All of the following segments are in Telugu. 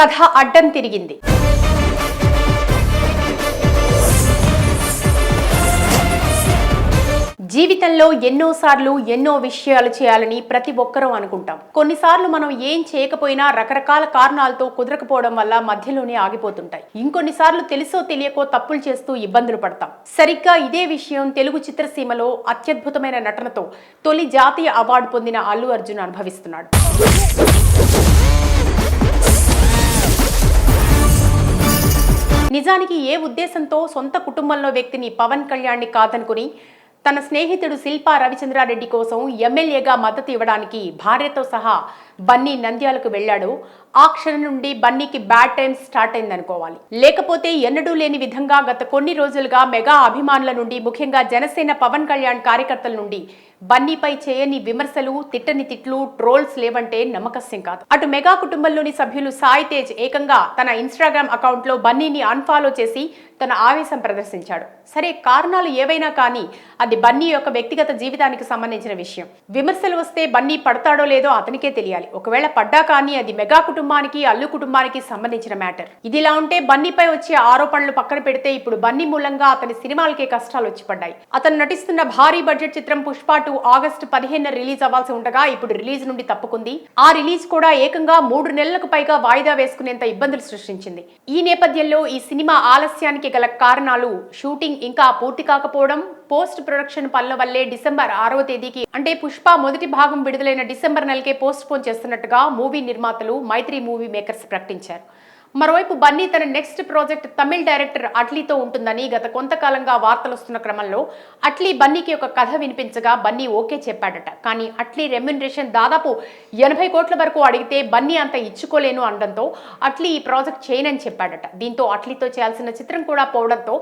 కథ అడ్డం తిరిగింది. జీవితంలో ఎన్నోసార్లు ఎన్నో విషయాలు చేయాలని ప్రతి ఒక్కరూ అనుకుంటాం. కొన్నిసార్లు మనం ఏం చేయకపోయినా రకరకాల కారణాలతో కుదరకపోవడం వల్ల మధ్యలోనే ఆగిపోతుంటాయి. ఇంకొన్నిసార్లు తెలుసో తెలియకో తప్పులు చేస్తూ ఇబ్బందులు పడతాం. సరిగ్గా ఇదే విషయం తెలుగు చిత్రసీమలో అత్యద్భుతమైన నటనతో తొలి జాతీయ అవార్డు పొందిన అల్లు అర్జున్ అనుభవిస్తున్నాడు. నిజానికి ఏ ఉద్దేశంతో సొంత కుటుంబంలో వ్యక్తిని పవన్ కళ్యాణ్ని కాదనుకుని తన స్నేహితుడు శిల్పా రవిచంద్రారెడ్డి కోసం ఎమ్మెల్యేగా మద్దతు ఇవ్వడానికి భార్యతో సహా బన్నీ నంద్యాలకు వెళ్ళాడో. ఆ క్షణం నుండి బన్నీకి బ్యాడ్ టైం స్టార్ట్ అయిందనుకోవాలి. లేకపోతే ఎన్నడూ లేని విధంగా గత కొన్ని రోజులుగా మెగా అభిమానుల నుండి ముఖ్యంగా జనసేన పవన్ కళ్యాణ్ కార్యకర్తల నుండి బన్నీపై చేయని విమర్శలు తిట్టని తిట్లు ట్రోల్స్ లేవంటే నమ్మకస్యం కాదు. అటు మెగా కుటుంబంలోని సభ్యులు సాయి తేజ్ ఏకంగా తన ఇన్స్టాగ్రామ్ అకౌంట్లో బన్నీని అన్ఫాలో చేసి తన ఆవేశం ప్రదర్శించాడు. సరే కారణాలు ఏవైనా కానీ అది బన్నీ యొక్క వ్యక్తిగత జీవితానికి సంబంధించిన విషయం. విమర్శలు వస్తే బన్నీ పడతాడో లేదో అతనికే తెలియాలి. ఒకవేళ పడ్డా కానీ అది మెగా కుటుంబం కుటుంబానికి అల్లు కుటుంబానికి సంబంధించిన మ్యాటర్. ఇదిలా ఉంటే బన్నీపై వచ్చే ఆరోపణలు పక్కన పెడితే ఇప్పుడు బన్నీ మూలంగా అతని సినిమాలకే కష్టాలు వచ్చి పడ్డాయి. అతను నటిస్తున్న భారీ బడ్జెట్ చిత్రం పుష్ప టూ ఆగస్టు పదిహేను రిలీజ్ అవ్వాల్సి ఉండగా ఇప్పుడు రిలీజ్ నుండి తప్పుకుంది. ఆ రిలీజ్ కూడా ఏకంగా మూడు నెలలకు పైగా వాయిదా వేసుకునేంత ఇబ్బందులు సృష్టించింది. ఈ నేపథ్యంలో ఈ సినిమా ఆలస్యానికి గల కారణాలు షూటింగ్ ఇంకా పూర్తి కాకపోవడం పోస్ట్ ప్రొడక్షన్ పనుల వల్లే డిసెంబర్ ఆరవ తేదీకి అంటే పుష్ప మొదటి భాగం విడుదలైన డిసెంబర్ నెలకే పోస్ట్ పోన్ చేస్తున్నట్టుగా మూవీ నిర్మాతలు మైత్రి మూవీ మేకర్స్ ప్రకటించారు. మరోవైపు బన్నీ తన నెక్స్ట్ ప్రాజెక్ట్ తమిళ్ డైరెక్టర్ అట్లీతో ఉంటుందని గత కొంతకాలంగా వార్తలు వస్తున్న క్రమంలో అట్లీ బన్నీకి ఒక కథ వినిపించగా బన్నీ ఓకే చెప్పాడట. కానీ అట్లీ రెమ్యునరేషన్ దాదాపు ఎనభై కోట్ల వరకు అడిగితే బన్నీ అంత ఇచ్చుకోలేను అనడంతో అట్లీ ఈ ప్రాజెక్ట్ చేయనని చెప్పాడట. దీంతో అట్లీతో చేయాల్సిన చిత్రం కూడా పోవడంతో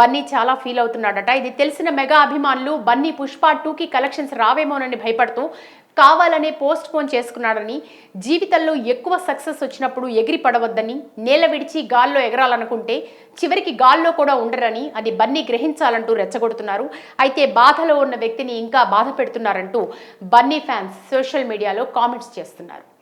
బన్నీ చాలా ఫీల్ అవుతున్నాడట. ఇది తెలిసిన మెగా అభిమానులు బన్నీ పుష్ప టూకి కలెక్షన్స్ రావేమోనని భయపడుతూ కావాలనే పోస్ట్ పోన్ చేసుకున్నాడని జీవితంలో ఎక్కువ సక్సెస్ వచ్చినప్పుడు ఎగిరి పడవద్దని నేల విడిచి గాల్లో ఎగరాలనుకుంటే చివరికి గాల్లో కూడా ఉండరని అది బన్నీ గ్రహించాలంటూ రెచ్చగొడుతున్నారు. అయితే బాధలో ఉన్న వ్యక్తిని ఇంకా బాధ పెడుతున్నారంటూ బన్నీ ఫ్యాన్స్ సోషల్ మీడియాలో కామెంట్స్ చేస్తున్నారు.